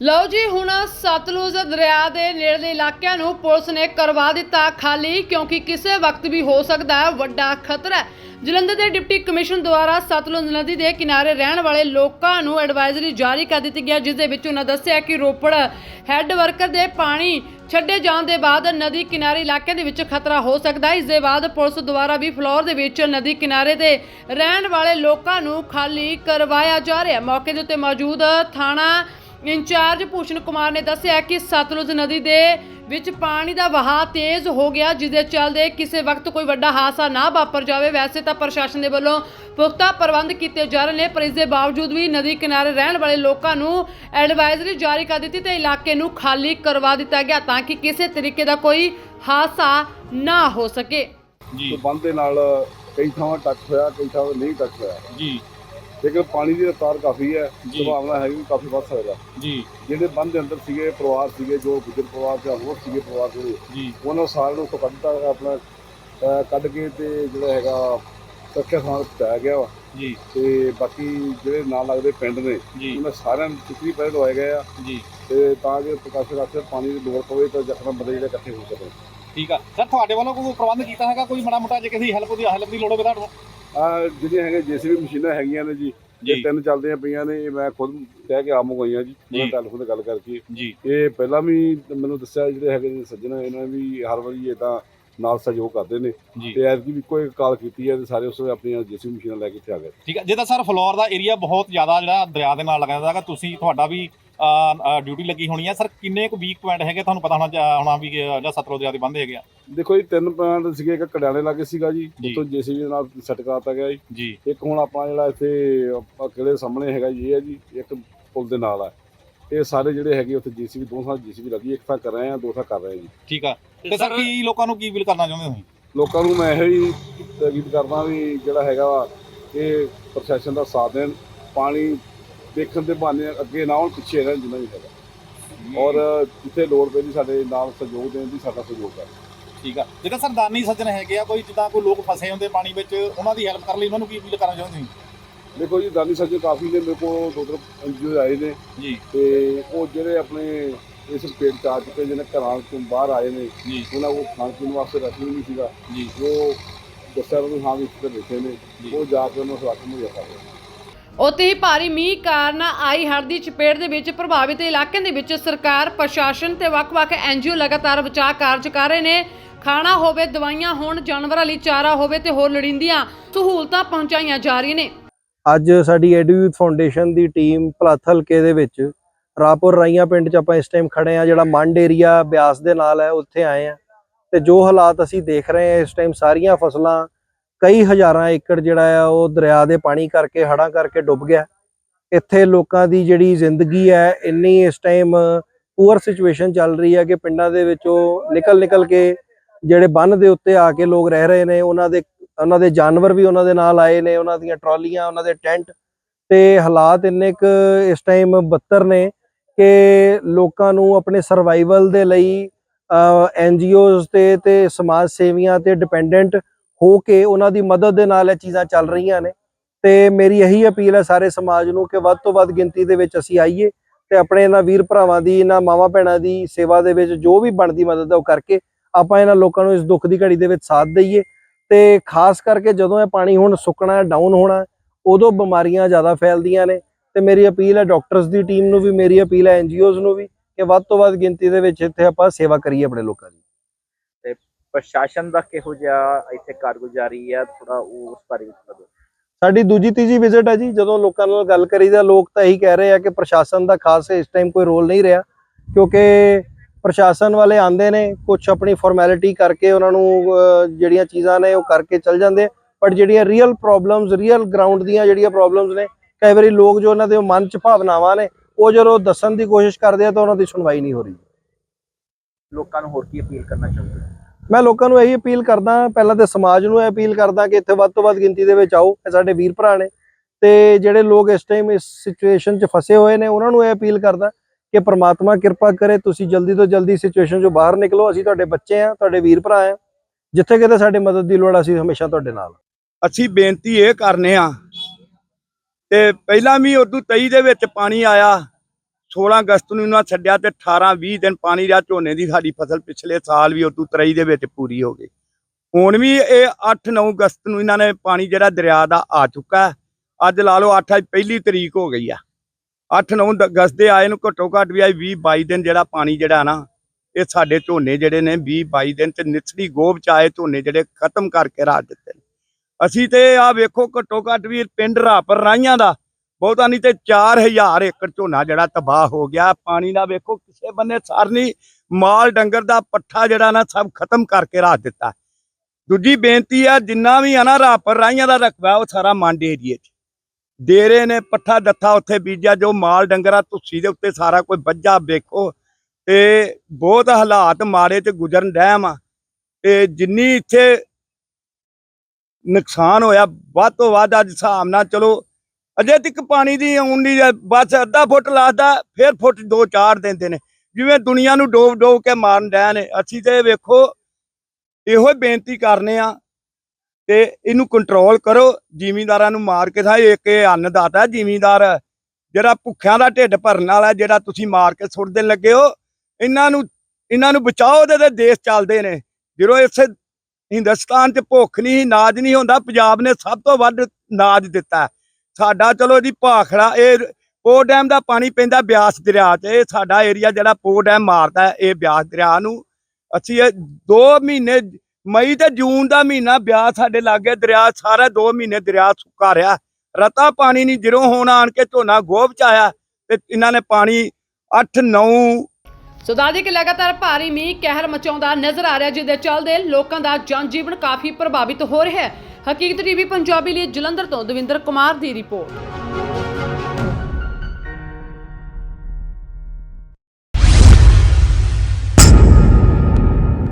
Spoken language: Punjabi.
ਲਓ ਜੀ, ਹੁਣ ਸਤਲੁਜ ਦਰਿਆ ਦੇ ਨੇੜਲੇ ਇਲਾਕਿਆਂ ਨੂੰ ਪੁਲਿਸ ਨੇ ਕਰਵਾ ਦਿੱਤਾ ਖਾਲੀ, ਕਿਉਂਕਿ ਕਿਸੇ ਵਕਤ ਵੀ ਹੋ ਸਕਦਾ ਹੈ ਵੱਡਾ ਖਤਰਾ ਜਲੰਧਰ ਦੇ ਡਿਪਟੀ ਕਮਿਸ਼ਨ ਦੁਆਰਾ ਸਤਲੁਜ ਨਦੀ ਦੇ ਕਿਨਾਰੇ ਰਹਿਣ ਵਾਲੇ ਲੋਕਾਂ ਨੂੰ ਐਡਵਾਈਜ਼ਰੀ ਜਾਰੀ ਕਰ ਦਿੱਤੀ ਗਿਆ ਜਿਸ ਦੇ ਵਿੱਚ ਉਹਨਾਂ ਦੱਸਿਆ ਕਿ ਰੋਪੜ ਹੈੱਡ ਵਰਕਰ ਦੇ ਪਾਣੀ ਛੱਡੇ ਜਾਣ ਦੇ ਬਾਅਦ ਨਦੀ ਕਿਨਾਰੇ ਇਲਾਕਿਆਂ ਦੇ ਵਿੱਚ ਖਤਰਾ ਹੋ ਸਕਦਾ ਹੈ। ਇਸ ਦੇ ਬਾਅਦ ਪੁਲਿਸ ਦੁਆਰਾ ਵੀ ਫਲੋਰ ਦੇ ਵਿੱਚ ਨਦੀ ਕਿਨਾਰੇ ਤੇ ਰਹਿਣ ਵਾਲੇ ਲੋਕਾਂ ਨੂੰ ਖਾਲੀ ਕਰਵਾਇਆ ਜਾ ਰਿਹਾ ਮੌਕੇ ਦੇ ਉੱਤੇ ਮੌਜੂਦ ਥਾਣਾ ਇੰਚਾਰਜ ਭੂਸ਼ਣ ਕੁਮਾਰ ਨੇ ਦੱਸਿਆ ਕਿ ਸਤਲੁਜ ਨਦੀ ਦੇ ਵਿੱਚ ਪਾਣੀ ਦਾ ਵਹਾਅ ਤੇਜ਼ ਹੋ ਗਿਆ ਜਿਸ ਦੇ ਚੱਲਦੇ ਕਿਸੇ ਵਕਤ ਕੋਈ ਵੱਡਾ ਹਾਦਸਾ ਨਾ ਵਾਪਰ ਜਾਵੇ। ਵੈਸੇ ਤਾਂ ਪ੍ਰਸ਼ਾਸਨ ਦੇ ਵੱਲੋਂ ਪੁਖਤਾ ਪ੍ਰਬੰਧ ਕੀਤੇ ਜਾ ਰਹੇ ਨੇ ਪਰ ਇਸ ਦੇ ਬਾਵਜੂਦ ਵੀ ਨਦੀ ਕਿਨਾਰੇ ਰਹਿਣ ਵਾਲੇ ਲੋਕਾਂ ਨੂੰ ਐਡਵਾਈਜ਼ਰੀ ਜਾਰੀ ਕਰ ਦਿੱਤੀ ਤੇ ਇਲਾਕੇ ਨੂੰ ਖਾਲੀ ਕਰਵਾ ਦਿੱਤਾ ਗਿਆ ਤਾਂ ਕਿ ਕਿਸੇ ਤਰੀਕੇ ਦਾ ਕੋਈ ਹਾਦਸਾ ਨਾ ਹੋ ਸਕੇ। ਜੀ। ਤੇ ਬੰਦ ਦੇ ਨਾਲ ਕਈ ਥਾਵਾਂ ਟੱਚ ਹੋਇਆ ਕਈ ਥਾਵਾਂ ਨਹੀਂ ਟੱਚ ਹੋਇਆ। ਜੀ। ਲੇਕਿਨ ਪਾਣੀ ਦੀ ਰਫ਼ਤਾਰ ਕਾਫੀ ਹੈ ਜੀ। ਸੰਭਾਵਨਾ ਹੈ ਕਿ ਕਾਫੀ ਵੱਧ ਸਕਦਾ। ਜੀ। ਜਿਹੜੇ ਬੰਦ ਦੇ ਅੰਦਰ ਸੀਗੇ ਪਰਿਵਾਰ ਸੀਗੇ ਜੋ ਗੁਜਰ ਪਰਿਵਾਰ ਜਾਂ ਹੋਰ ਸੀਗੇ ਪਰਿਵਾਰ ਜਿਹੜੇ ਜੀ। ਉਹਨਾਂ ਸਾਰਿਆਂ ਨੂੰ ਕੱਢਤਾ ਆਪਣਾ ਅਹ ਕੱਢ ਕੇ ਤੇ ਜਿਹੜਾ ਹੈਗਾ ਸੁਰੱਖਿਆ ਤੇ ਪਹੁੰਚਾਇਆ ਗਿਆ ਵਾ। ਜੀ। ਤੇ ਬਾਕੀ ਜਿਹੜੇ ਨਾਲ ਲੱਗਦੇ ਪਿੰਡ ਨੇ ਜੀ। ਉਹਨਾਂ ਸਾਰਿਆਂ ਨੂੰ ਟਿਕਰੀ ਪਹਿਲ ਲਵਾਏ ਗਏ ਆ। ਜੀ। ਤੇ ਤਾਂ ਕਿ ਪ੍ਰਕਾਸ਼ ਰਾਤ ਪਾਣੀ ਦੀ ਲੋੜ ਪਵੇ ਤਾਂ ਜ਼ਖਮ ਬੰਦੇ ਜਿਹੜੇ ਇਕੱਠੇ ਹੋ ਸਕਣ। ਠੀਕ ਆ। ਸਰ ਤੁਹਾਡੇ ਵੱਲੋਂ ਕੋਈ ਪ੍ਰਬੰਧ ਕੀਤਾ ਹੈਗਾ? ਕੋਈ ਮਾੜਾ ਮੋਟਾ ਜੇ ਕਿਸੇ ਹੈਲਪ ਦੀ ਹੈਲਪ ਦੀ ਲੋੜ ਹੋਵੇ ਤੁਹਾਨੂੰ ਆ ਜਿਹੜੀਆਂ ਹੈਗੇ ਜੇਸੀਬੀ ਮਸ਼ੀਨਾਂ ਹੈਗੀਆਂ ਨੇ ਜੀ। ਇਹ ਤਿੰਨ ਚੱਲਦੀਆਂ ਪਈਆਂ ਨੇ ਇਹ ਮੈਂ ਖੁਦ ਕਹਿ ਕੇ ਆਮ ਗਈਆਂ ਜੀ। ਮੈਂ। ਟੈਲੀਫੋਨ ਤੇ ਗੱਲ ਕਰਕੇ। ਇਹ ਪਹਿਲਾਂ ਵੀ ਮੈਨੂੰ ਦੱਸਿਆ ਜਿਹੜੇ ਹੈਗੇ ਸੱਜਣ ਇਹਨਾਂ ਵੀ ਹਰ ਵਾਰੀ ਇਹ ਤਾਂ ਨਾਲ ਸਹਿਯੋਗ ਕਰਦੇ ਨੇ। ਜੀ। ਤੇ ਐਤਕੀ ਵੀ ਕੋਈ ਕਾਲ ਕੀਤੀ ਹੈ ਤੇ ਸਾਰੇ ਉਸ ਵੇਲੇ ਆਪਣੀਆਂ ਜੇਸੀਬੀ ਮਸ਼ੀਨਾਂ ਲੈ ਕੇ ਇੱਥੇ ਆ ਗਏ। ਠੀਕ ਹੈ ਜੇ ਤਾਂ ਸਰ ਫਲੋਰ ਦਾ ਏਰੀਆ ਬਹੁਤ ਜ਼ਿਆਦਾ ਜਿਹੜਾ ਦਰਿਆ ਦੇ ਨਾਲ ਲੱਗਦਾ ਹੈਗਾ ਤੁਸੀਂ ਤੁਹਾਡਾ ਵੀ ਡਿਊਟੀ ਲੱਗੀ ਹੋਣੀ ਹੈ। ਸਰ ਕਿੰਨੇ ਕੁ ਵੀਕ ਪੁਆਇੰਟ ਹੈਗੇ? ਤੁਹਾਨੂੰ ਪਤਾ ਹੋਣਾ ਚਾ- ਹੋਣਾ ਵੀ ਅਹ, ਜਿਹੜਾ ਸਤਲੁਜ ਦਰਿਆ ਦੇ ਬੰਦ ਹੈਗੇ ਆ। ਦੇਖੋ ਜੀ ਤਿੰਨ ਪੁਆਇੰਟ ਸੀਗੇ ਇੱਕ ਕੜਿਆਲੇ ਲਾਗੇ ਸੀਗਾ ਜੀ ਜੀ। ਉੱਥੋਂ ਜੇਸੀਬੀ ਨਾਲ ਸੈੱਟ ਕਰਾਤਾ ਗਿਆ ਜੀ। ਜੀ। ਇੱਕ ਹੁਣ ਆਪਣਾ ਜਿਹੜਾ ਇੱਥੇ ਆਪਾਂ ਕਿਹੜੇ ਸਾਹਮਣੇ ਹੈਗਾ ਜੀ ਇਹ ਹੈ ਜੀ ਇੱਕ ਪੁਲ ਦੇ ਨਾਲ ਆ। ਇਹ ਸਾਰੇ ਜਿਹੜੇ ਹੈਗੇ ਉੱਥੇ ਜੀਸੀਬੀ ਦੋ ਥਾਂ ਜੀਸੀਬੀ ਲੱਗੀ ਇੱਕ ਥਾਂ ਕਰ ਰਹੇ ਆ ਦੋ ਕਰ ਰਹੇ ਆ ਜੀ। ਠੀਕ ਆ। ਤੇ ਸਰ ਕੀ ਲੋਕਾਂ ਨੂੰ ਕੀ ਅਪੀਲ ਕਰਨਾ ਚਾਹੁੰਦੇ ਹੋ ਤੁਸੀਂ? ਲੋਕਾਂ ਨੂੰ ਮੈਂ ਇਹ ਹੀ ਤਾਕੀਦ ਕਰਦਾ ਵੀ ਜਿਹੜਾ ਹੈਗਾ ਵਾ ਇਹ ਪ੍ਰਸ਼ਾਸਨ ਦਾ ਸਾਥ ਦੇਣ ਪਾਣੀ ਦੇਖਣ ਦੇ ਬਹਾਨੇ ਅੱਗੇ ਨਾ ਹੋਣ ਪਿੱਛੇ ਰਹਿਣ ਜਿੰਨਾ ਵੀ ਹੈਗਾ। ਔਰ ਜਿੱਥੇ ਲੋੜ ਪੈਂਦੀ ਸਾਡੇ ਨਾਲ ਸਹਿਯੋਗ ਦੇਣ ਦੀ ਸਾਡਾ ਸਹਿਯੋਗ ਕਰ ਠੀਕ ਆ। ਜਿਹੜਾ ਸਰ ਦਾਨੀ ਸੱਜਣ ਹੈਗੇ ਆ ਕੋਈ ਜਿੱਦਾਂ ਕੋਈ ਲੋਕ ਫਸੇ ਹੁੰਦੇ ਪਾਣੀ ਵਿੱਚ ਉਹਨਾਂ ਦੀ ਹੈਲਪ ਕਰਨ ਲਈ ਉਹਨਾਂ ਨੂੰ ਕੀ ਅਪੀਲ ਕਰਨਾ ਚਾਹੁੰਦੇ ਹੋ ਦੇਖੋ ਜੀ ਦਾਨੀ ਸੱਜਣ ਕਾਫੀ ਨੇ ਮੇਰੇ ਕੋਲ ਦੋ ਤਿੰਨ ਐਨਜੀਓ ਆਏ ਨੇ। ਜੀ। ਤੇ ਉਹ ਜਿਹੜੇ ਆਪਣੇ ਇਸ ਪੇਟ ਚ ਆ ਚੁੱਕੇ ਜਿਹਨੇ ਘਰਾਂ ਤੋਂ ਬਾਹਰ ਆਏ ਨੇ ਜੀ। ਉਹਨਾਂ ਕੋਲ ਖਾਣ ਪੀਣ ਵਾਸਤੇ ਰਸਮ ਨਹੀਂ ਸੀਗਾ। ਜੀ। ਉਹ ਦੱਸਿਆ ਵੀ ਹਾਂ ਵੀ ਇੱਥੇ ਬੈਠੇ ਨੇ। ਉਹ ਜਾ ਕੇ ਉਹਨਾਂ ਨੂੰ ਸਵਾਗਤ ਮੁਹੱਈਆ ਕਰ ਰਹੇ ਉੱਥੇ ਹੀ ਭਾਰੀ ਮੀਂਹ ਕਾਰਨ ਆਈ ਹੜ੍ਹ ਦੀ ਚਪੇਟ ਦੇ ਵਿੱਚ ਪ੍ਰਭਾਵਿਤ ਇਲਾਕਿਆਂ ਦੇ ਵਿੱਚ ਸਰਕਾਰ ਪ੍ਰਸ਼ਾਸਨ ਤੇ ਵੱਖ-ਵੱਖ ਐਨਜੀਓ ਲਗਾਤਾਰ ਬਚਾਅ ਕਾਰਜ ਕਰ ਰਹੇ ਨੇ। ਖਾਣਾ ਹੋਵੇ ਦਵਾਈਆਂ ਹੋਣ ਜਾਨਵਰਾਂ ਲਈ ਚਾਰਾ ਹੋਵੇ ਤੇ ਹੋਰ ਲੋੜੀਂਦੀਆਂ ਸਹੂਲਤਾਂ ਪਹੁੰਚਾਈਆਂ ਜਾ ਰਹੀਆਂ ਨੇ। ਅੱਜ ਸਾਡੀ ਐਡੂ ਯੂਥ ਫਾਊਂਡੇਸ਼ਨ ਦੀ ਟੀਮ ਭਲੱਥ ਹਲਕੇ ਦੇ ਵਿੱਚ ਰਾਪੁਰ ਰਾਈਆਂ ਪਿੰਡ 'ਚ ਆਪਾਂ ਇਸ ਟਾਈਮ ਖੜੇ ਆ ਜਿਹੜਾ ਮੰਡ ਏਰੀਆ ਬਿਆਸ ਦੇ ਨਾਲ ਹੈ, ਉੱਥੇ ਆਏ ਆ ਤੇ ਜੋ ਹਾਲਾਤ ਅਸੀਂ ਦੇਖ ਰਹੇ ਆ ਇਸ ਟਾਈਮ ਸਾਰੀਆਂ ਫਸਲਾਂ, ਕਈ ਹਜ਼ਾਰਾਂ ਏਕੜ ਜਿਹੜਾ ਆ, ਉਹ ਦਰਿਆ ਦੇ ਪਾਣੀ ਕਰਕੇ, ਹੜ੍ਹਾਂ ਕਰਕੇ ਡੁੱਬ ਗਿਆ। ਇੱਥੇ ਲੋਕਾਂ ਦੀ ਜਿਹੜੀ ਜ਼ਿੰਦਗੀ ਹੈ, ਇੰਨੀ ਇਸ ਟਾਈਮ ਪੂਅਰ ਸਿਚੁਏਸ਼ਨ ਚੱਲ ਰਹੀ ਹੈ ਕਿ ਪਿੰਡਾਂ ਦੇ ਵਿੱਚੋਂ ਨਿਕਲ ਨਿਕਲ ਕੇ ਜਿਹੜੇ ਬੰਨ ਦੇ ਉੱਤੇ ਆ ਕੇ ਲੋਕ ਰਹਿ ਰਹੇ ਨੇ, ਉਹਨਾਂ ਦੇ ਉਹਨਾਂ ਦੇ ਜਾਨਵਰ ਵੀ ਉਹਨਾਂ ਦੇ ਨਾਲ ਆਏ ਨੇ, ਉਹਨਾਂ ਦੀਆਂ ਟਰਾਲੀਆਂ, ਉਹਨਾਂ ਦੇ ਟੈਂਟ। ਤੇ ਹਾਲਾਤ ਇੰਨੇ ਕੁ ਇਸ ਟਾਈਮ ਬੱਤਰ ਨੇ ਕਿ ਲੋਕਾਂ ਨੂੰ ਆਪਣੇ ਸਰਵਾਈਵਲ ਦੇ ਲਈ ਐਨਜੀਓਜ਼ ਤੇ ਤੇ ਸਮਾਜ ਸੇਵੀਆਂ ਤੇ ਡਿਪੈਂਡੈਂਟ ਹੋ ਕੇ ਉਹਨਾਂ ਦੀ ਮਦਦ ਦੇ ਨਾਲ ਇਹ ਚੀਜ਼ਾਂ ਚੱਲ ਰਹੀਆਂ ਨੇ। ਤੇ ਮੇਰੀ ਇਹੀ ਅਪੀਲ ਹੈ ਸਾਰੇ ਸਮਾਜ ਨੂੰ ਕਿ ਵੱਧ ਤੋਂ ਵੱਧ ਗਿਣਤੀ ਦੇ ਵਿੱਚ ਅਸੀਂ ਆਈਏ ਤੇ ਆਪਣੇ ਇਹਨਾਂ ਵੀਰ ਭਰਾਵਾਂ ਦੀ, ਇਹਨਾਂ ਮਾਵਾਂ ਭੈਣਾਂ ਦੀ ਸੇਵਾ ਦੇ ਵਿੱਚ ਜੋ ਵੀ ਬਣਦੀ ਮਦਦ ਹੈ ਉਹ ਕਰਕੇ ਆਪਾਂ ਇਹਨਾਂ ਲੋਕਾਂ ਨੂੰ ਇਸ ਦੁੱਖ ਦੀ ਘੜੀ ਦੇ ਵਿੱਚ ਸਾਥ ਦਈਏ। ਤੇ ਖਾਸ ਕਰਕੇ ਜਦੋਂ ਇਹ ਪਾਣੀ ਹੁਣ ਸੁੱਕਣਾ ਡਾਊਨ ਹੋਣਾ, ਉਦੋਂ ਬਿਮਾਰੀਆਂ ਜ਼ਿਆਦਾ ਫੈਲਦੀਆਂ ਨੇ। ਤੇ ਮੇਰੀ ਅਪੀਲ ਹੈ ਡਾਕਟਰਸ ਦੀ ਟੀਮ ਨੂੰ ਵੀ ਮੇਰੀ ਅਪੀਲ ਹੈ ਐਨਜੀਓਜ਼ ਨੂੰ ਵੀ ਕਿ ਵੱਧ ਤੋਂ ਵੱਧ ਗਿਣਤੀ ਦੇ ਵਿੱਚ ਇੱਥੇ ਆਪਾਂ ਸੇਵਾ ਕਰੀਏ ਆਪਣੇ ਲੋਕਾਂ ਦੀ। ਪ੍ਰਸ਼ਾਸਨ ਦਾ ਕਿਹੋ ਜਿਹਾ ਇੱਥੇ ਕਾਰਗੁਜ਼ਾਰੀ ਹੈ ਥੋੜਾ ਉਸ ਬਾਰੇ ਵੀ ਦੱਸੋ। ਸਾਡੀ ਦੂਜੀ ਤੀਜੀ ਵਿਜ਼ਿਟ ਹੈ ਜੀ ਜਦੋਂ ਲੋਕਾਂ ਨਾਲ ਗੱਲ ਕਰੀਦਾ ਲੋਕ ਤਾਂ ਇਹੀ ਕਹਿ ਰਹੇ ਆ ਕਿ ਪ੍ਰਸ਼ਾਸਨ ਦਾ ਖਾਸ ਇਸ ਟਾਈਮ ਕੋਈ ਰੋਲ ਨਹੀਂ ਰਿਹਾ ਕਿਉਂਕਿ ਪ੍ਰਸ਼ਾਸਨ ਵਾਲੇ ਆਂਦੇ ਨੇ ਕੁਝ ਆਪਣੀ ਫਾਰਮੈਲਿਟੀ ਕਰਕੇ ਉਹਨਾਂ ਨੂੰ ਜਿਹੜੀਆਂ ਚੀਜ਼ਾਂ ਨੇ ਉਹ ਕਰਕੇ ਚੱਲ ਜਾਂਦੇ ਬਟ ਜਿਹੜੀਆਂ ਰੀਅਲ ਪ੍ਰੋਬਲਮਸ ਰੀਅਲ ਗਰਾਊਂਡ ਦੀਆਂ ਜਿਹੜੀਆਂ ਪ੍ਰੋਬਲਮਸ ਨੇ ਕਈ ਵਾਰੀ ਲੋਕ ਜੋ ਉਹਨਾਂ ਦੇ ਮਨ 'ਚ ਭਾਵਨਾਵਾਂ ਨੇ ਉਹ ਜਦੋਂ ਦੱਸਣ ਦੀ ਕੋਸ਼ਿਸ਼ ਕਰਦੇ ਆ ਤਾਂ ਉਹਨਾਂ ਦੀ ਸੁਣਵਾਈ ਨਹੀਂ ਹੋ ਰਹੀ ਲੋਕਾਂ ਨੂੰ ਹੋਰ ਕੀ ਅਪੀਲ ਕਰਨਾ ਚਾਹੁੰਦੇ? ਮੈਂ ਲੋਕਾਂ ਨੂੰ ਇਹੀ ਅਪੀਲ ਕਰਦਾ ਪਹਿਲਾਂ ਤੇ ਸਮਾਜ ਨੂੰ ਇਹ ਅਪੀਲ ਕਰਦਾ ਕਿ ਇੱਥੇ ਵੱਧ ਤੋਂ ਵੱਧ ਗਿਣਤੀ ਦੇ ਵਿੱਚ ਆਓ ਇਹ ਸਾਡੇ ਵੀਰ ਭਰਾ ਨੇ ਤੇ ਜਿਹੜੇ ਲੋਕ ਇਸ ਟਾਈਮ ਇਸ ਸਿਚੁਏਸ਼ਨ 'ਚ ਫਸੇ ਹੋਏ ਨੇ ਉਹਨਾਂ ਨੂੰ ਇਹ ਅਪੀਲ ਕਰਦਾ ਕਿ ਪ੍ਰਮਾਤਮਾ ਕਿਰਪਾ ਕਰੇ ਤੁਸੀਂ ਜਲਦੀ ਤੋਂ ਜਲਦੀ ਸਿਚੁਏਸ਼ਨ 'ਚੋਂ ਬਾਹਰ ਨਿਕਲੋ ਅਸੀਂ ਤੁਹਾਡੇ ਬੱਚੇ ਆ ਤੁਹਾਡੇ ਵੀਰ ਭਰਾ ਆ ਜਿੱਥੇ ਕਿਤੇ ਸਾਡੀ ਮਦਦ ਦੀ ਲੋੜ ਆ, ਅਸੀਂ ਹਮੇਸ਼ਾ ਤੁਹਾਡੇ ਨਾਲ। ਅਸੀਂ ਬੇਨਤੀ ਇਹ ਕਰਨੇ ਆ ਤੇ ਪਹਿਲਾਂ ਵੀ ਉਦੋਂ 23 ਦੇ ਵਿੱਚ ਪਾਣੀ ਆਇਆ 16 ਅਗਸਤ ਨੂੰ ਇਹਨਾਂ ਛੱਡਿਆ ਤੇ 18 20 ਦਿਨ ਪਾਣੀ ਰਿਹਾ, ਝੋਨੇ ਦੀ ਸਾਡੀ ਫਸਲ ਪਿਛਲੇ ਸਾਲ ਵੀ ਉਦੋਂ ਤਰਈ ਦੇ ਵਿੱਚ ਪੂਰੀ ਹੋ ਗਈ। ਹੁਣ ਵੀ ਇਹ 8 9 ਅਗਸਤ ਨੂੰ ਇਹਨਾਂ ਨੇ ਪਾਣੀ ਜਿਹੜਾ ਦਰਿਆ ਦਾ ਆ ਚੁੱਕਾ ਅੱਜ ਲਾ ਲਓ 8 ਪਹਿਲੀ ਤਰੀਕ ਹੋ ਗਈ ਆ। 8 9 ਅਗਸਤ ਦੇ ਆਏ ਨੂੰ ਘੱਟੋ ਘੱਟ ਵੀ ਆਈ 20 22 ਦਿਨ ਜਿਹੜਾ ਪਾਣੀ ਜਿਹੜਾ ਨਾ, ਇਹ ਸਾਡੇ ਝੋਨੇ ਜਿਹੜੇ ਨੇ 20 22 ਦਿਨ ਤੇ ਨਿਚਲੀ ਗੋਭ ਚ ਆਏ ਝੋਨੇ ਜਿਹੜੇ ਖਤਮ ਕਰਕੇ ਰਾਜ ਦਿੱਤੇ ਨੇ। ਅਸੀਂ ਤੇ ਆ ਵੇਖੋ ਘੱਟੋ ਘੱਟ ਵੀ ਪਿੰਡ ਰਾਪਰ ਰਾਈਆਂ ਦਾ, ਬਹੁਤਾ ਨਹੀਂ ਤੇ 4000 ਏਕੜ ਝੋਨਾ ਜਿਹੜਾ ਤਬਾਹ ਹੋ ਗਿਆ, ਪਾਣੀ ਦਾ ਵੇਖੋ ਕਿਸੇ ਬੰਨੇ ਸਰਨੀ ਮਾਲ ਡੰਗਰ ਦਾ ਪੱਠਾ ਜਿਹੜਾ ਨਾ ਸਭ ਖਤਮ ਕਰਕੇ ਰੱਖ ਦਿੱਤਾ। ਦੂਜੀ ਬੇਨਤੀ ਆ ਜਿੰਨਾ ਵੀ ਆ ਨਾ ਰਾਪਰ ਰਾਈਆਂ ਦਾ ਰਕਬਾ, ਉਹ ਸਾਰਾ ਮੰਡ ਏਰੀਏ 'ਚ। ਡੇਰੇ ਨੇ ਪੱਠਾ ਦੱਥਾ ਉੱਥੇ ਬੀਜਿਆ, ਜੋ ਮਾਲ ਡੰਗਰਾ ਤੁਸੀ ਦੇ ਉੱਤੇ ਸਾਰਾ ਕੋਈ ਵੱਜਾ, ਵੇਖੋ। ਤੇ ਬਹੁਤ ਹਾਲਾਤ ਮਾੜੇ ਤੇ ਗੁਜ਼ਰਨ ਡੈਮ ਆ। ਤੇ ਜਿੰਨੀ ਇੱਥੇ ਨੁਕਸਾਨ ਹੋਇਆ। ਵੱਧ ਤੋਂ ਵੱਧ ਅੱਜ ਹਿਸਾਬ ਨਾਲ ਚਲੋ, ਅਜੇ ਤੱਕ ਪਾਣੀ ਦੀ ਆਉਣ ਦੀ ਬਸ ਅੱਧਾ ਫੁੱਟ ਲਾਦਾ ਫਿਰ ਫੁੱਟ ਦੋ ਚਾਰ ਦਿੰਦੇ ਨੇ। ਜਿਵੇਂ ਦੁਨੀਆ ਨੂੰ ਡੋਬ ਡੋਬ ਕੇ ਮਾਰਨ ਡਿਆ ਨੇ, ਅਸੀਂ ਤੇ ਵੇਖੋ ਇਹੋ ਬੇਨਤੀ ਕਰਨੇ ਆ ਤੇ ਇਹਨੂੰ ਕੰਟਰੋਲ ਕਰੋ। ਜ਼ਿਮੀਂਦਾਰਾਂ ਨੂੰ ਮਾਰ ਕੇ ਥਾ ਇੱਕ ਇਹ ਅੰਨਦਾਤਾ ਜ਼ਿਮੀਂਦਾਰ ਜਿਹੜਾ ਭੁੱਖਿਆਂ ਦਾ ਢਿੱਡ ਭਰਨ ਵਾਲਾ ਜਿਹੜਾ ਤੁਸੀਂ ਮਾਰ ਕੇ ਸੁੱਟਦੇ ਲੱਗੇ ਹੋ, ਇਹਨਾਂ ਨੂੰ ਇਹਨਾਂ ਨੂੰ ਬਚਾਓ ਤੇ ਦੇਸ਼ ਚੱਲਦੇ ਨੇ। ਜਦੋਂ ਇਸੇ ਹਿੰਦੁਸਤਾਨ 'ਚ ਭੁੱਖ ਨਹੀਂ, ਨਾਜ ਨਹੀਂ ਹੁੰਦਾ, ਪੰਜਾਬ ਨੇ ਸਭ ਤੋਂ ਵੱਧ ਨਾਜ ਦਿੱਤਾ। ਸਾਡਾ ਚਲੋ ਜੀ ਭਾਖੜਾ, ਇਹ ਪੋ ਡੈਮ ਦਾ ਪਾਣੀ ਪੈਂਦਾ ਬਿਆਸ ਦਰਿਆ 'ਚ, ਇਹ ਸਾਡਾ ਏਰੀਆ ਜਿਹੜਾ ਪੋ ਡੈਮ ਮਾਰਦਾ ਇਹ ਬਿਆਸ ਦਰਿਆ ਨੂੰ। ਅਸੀਂ ਇਹ 2 ਮਹੀਨੇ, ਮਈ ਤੇ ਜੂਨ ਦਾ ਮਹੀਨਾ ਬਿਆਸ ਸਾਡੇ ਲਾਗੇ ਦਰਿਆ, ਸਾਰਾ 2 ਮਹੀਨੇ ਦਰਿਆ ਸੁੱਕਾ ਰਿਹਾ। ਰਤਾ ਪਾਣੀ ਨਹੀਂ, ਜਿਰੋਂ ਹੁਣ ਆਣ ਕੇ ਝੋਨਾ ਗੋਭ ਚ ਆਇਆ ਤੇ ਇਹਨਾਂ ਨੇ ਪਾਣੀ 8 9 ਸੋ ਦਾਦੀ ਕਿ ਲਗਾਤਾਰ ਭਾਰੀ ਮੀਂਹ ਕਹਿਰ ਮਚਾਉਂਦਾ ਨਜ਼ਰ ਆ ਰਿਹਾ ਜਿਹਦੇ ਚੱਲਦੇ ਲੋਕਾਂ ਦਾ ਜਨਜੀਵਨ ਕਾਫੀ ਪ੍ਰਭਾਵਿਤ ਹੋ ਰਿਹਾ ਹੈ। ਹਕੀਕਤ ਟੀਵੀ ਪੰਜਾਬੀ ਲਈ ਜਲੰਧਰ ਤੋਂ ਦਵਿੰਦਰ ਕੁਮਾਰ ਦੀ ਰਿਪੋਰਟ।